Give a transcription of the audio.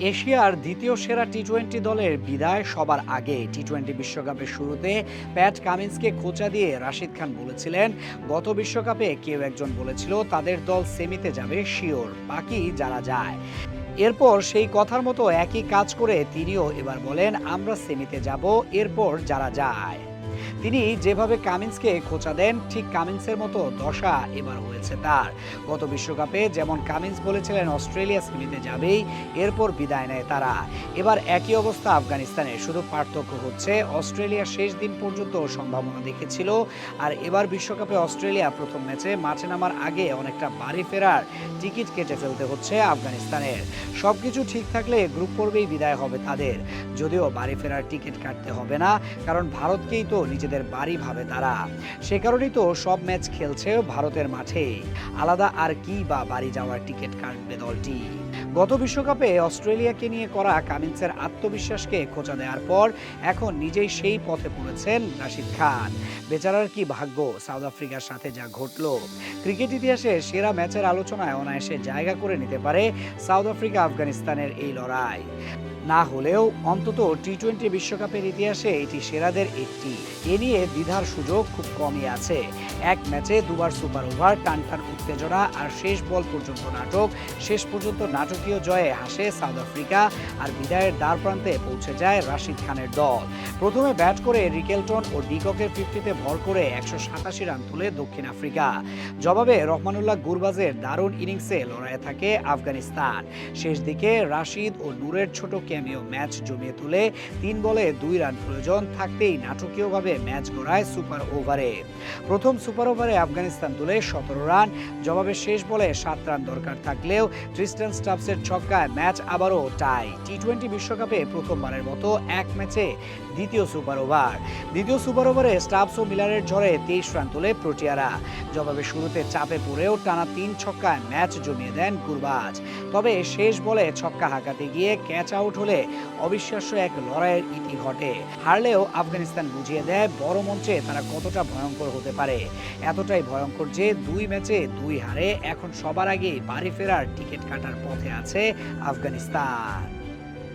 এশিয়ার দ্বিতীয় সেরা টি টোয়েন্টি দলের বিদায় সবার আগে টি টোয়েন্টি বিশ্বকাপের শুরুতে প্যাট কামিন্সকে খোঁচা দিয়ে রাশিদ খান বলেছিলেন, গত বিশ্বকাপে কেউ একজন বলেছিল তাদের দল সেমিতে যাবে, শিওর, বাকি যারা যায়। এরপর সেই কথার মতো একই কাজ করে তিনিও এবার বলেন, আমরা সেমিতে যাব, এরপর যারা যায়। তিনি যেভাবে কামিন্সকে খোঁচা দেন, ঠিক কামিন্সের মতো দশা এবার হয়েছে তার। গত বিশ্বকাপে যেমন কামিন্স বলেছিলেন, অস্ট্রেলিয়া সেমিতে যাবেই, এরপর বিদায় নেয় তারা। এবার একই অবস্থা আফগানিস্তানে। শুধু পার্থক্য হচ্ছে, অস্ট্রেলিয়া শেষ দিন পর্যন্ত সম্ভাবনা দেখেছিল, আর এবার বিশ্বকাপে অস্ট্রেলিয়া প্রথম ম্যাচে মাঠে নামার আগে অনেকটা বাড়ি ফেরার টিকিট কেটে ফেলতে হচ্ছে আফগানিস্তানের। সবকিছু ঠিক থাকলে গ্রুপ পর্বেই বিদায় হবে তাদের। যদিও বাড়ি ফেরার টিকিট কাটতে হবে না, কারণ ভারতকেই তো নিজেদের বাড়ি ভাবে তারা। সে কারণেই তো সব ম্যাচ খেলছে ভারতের মাঠে। আলাদা আর কি বা বাড়ি যাওয়ার টিকিট কাটবে দলটি? গত বিশ্বকাপে অস্ট্রেলিয়াকে নিয়ে করা কামিন্সের আত্মবিশ্বাসকে খোঁচা দেওয়ার পর এখন নিজেই সেই পথে পড়েছেন রাশিদ খান। বেচারার কি ভাগ্য? সাউথ আফ্রিকার সাথে যা ঘটলো। ক্রিকেট ইতিহাসে সেরা ম্যাচের আলোচনায় অনায়াসে জায়গা করে নিতে পারে সাউথ আফ্রিকা আফগানিস্তানের এই লড়াই। না হলেও অন্তত টি টোয়েন্টি বিশ্বকাপের ইতিহাসে এটি সেরাদের একটি। এ নিয়ে দ্বিধার সুযোগ খুব কমই আছে। এক ম্যাচে দুবার সুপার ওভার, টান টান উত্তেজনা আর শেষ বল পর্যন্ত নাটক। শেষ পর্যন্ত নাটকীয় জয়ে হাসে সাউথ আফ্রিকা আর বিদায়ের দ্বার প্রান্তে পৌঁছে যায় রাশিদ খানের দল। প্রথমে ব্যাট করে রিকেলটন ও ডিককের ফিফটিতে ভর করে একশো সাতাশি রান তুলে দক্ষিণ আফ্রিকা। জবাবে রহমানুল্লাহ গুরবাজের দারুণ ইনিংসে লড়াইয়ে থাকে আফগানিস্তান। শেষ দিকে রাশিদ ও নূরের ছোট ক্যামিও ম্যাচ জমিয়ে তুলে তিন বলে দুই রান প্রয়োজন থাকতেই নাটকীয়ভাবে ম্যাচ গড়ায় সুপার ওভারে। প্রথম সুপার ওভারে আফগানিস্তান তুলে সতেরো রান, জবাবে শেষ বলে সাত রান দরকার থাকলেও ট্রিস্টান স্টাফসের ছক্কায় ম্যাচ আবারও টাই। টি টোয়েন্টি বিশ্বকাপে প্রথমবারের মতো এক ম্যাচে দ্বিতীয় সুপার ওভার। দ্বিতীয় সুপার ওভারে স্টাফস ও মিলারের ঝড়ে তেইশ রান তোলে প্রোটিয়ারা। জবাবে শুরুতে চাপে পড়েও টানা তিন ছক্কায় ম্যাচ জমিয়ে দেন গুরবাজ। তবে শেষ বলে ছক্কা হাঁকাতে গিয়ে ক্যাচ আউট হলে অবিশ্বাস্য এক লড়াইয়ের ইতি ঘটে। হারলেও আফগানিস্তান বুঝিয়ে দেয়, বড় মঞ্চে তারা কতটা ভয়ঙ্কর হতে পারে। এতটাই ভয়ঙ্কর যে দুই ম্যাচে দুই হারে এখন সবার আগে বাড়ি ফেরার টিকিট কাটার পথে আছে আফগানিস্তান।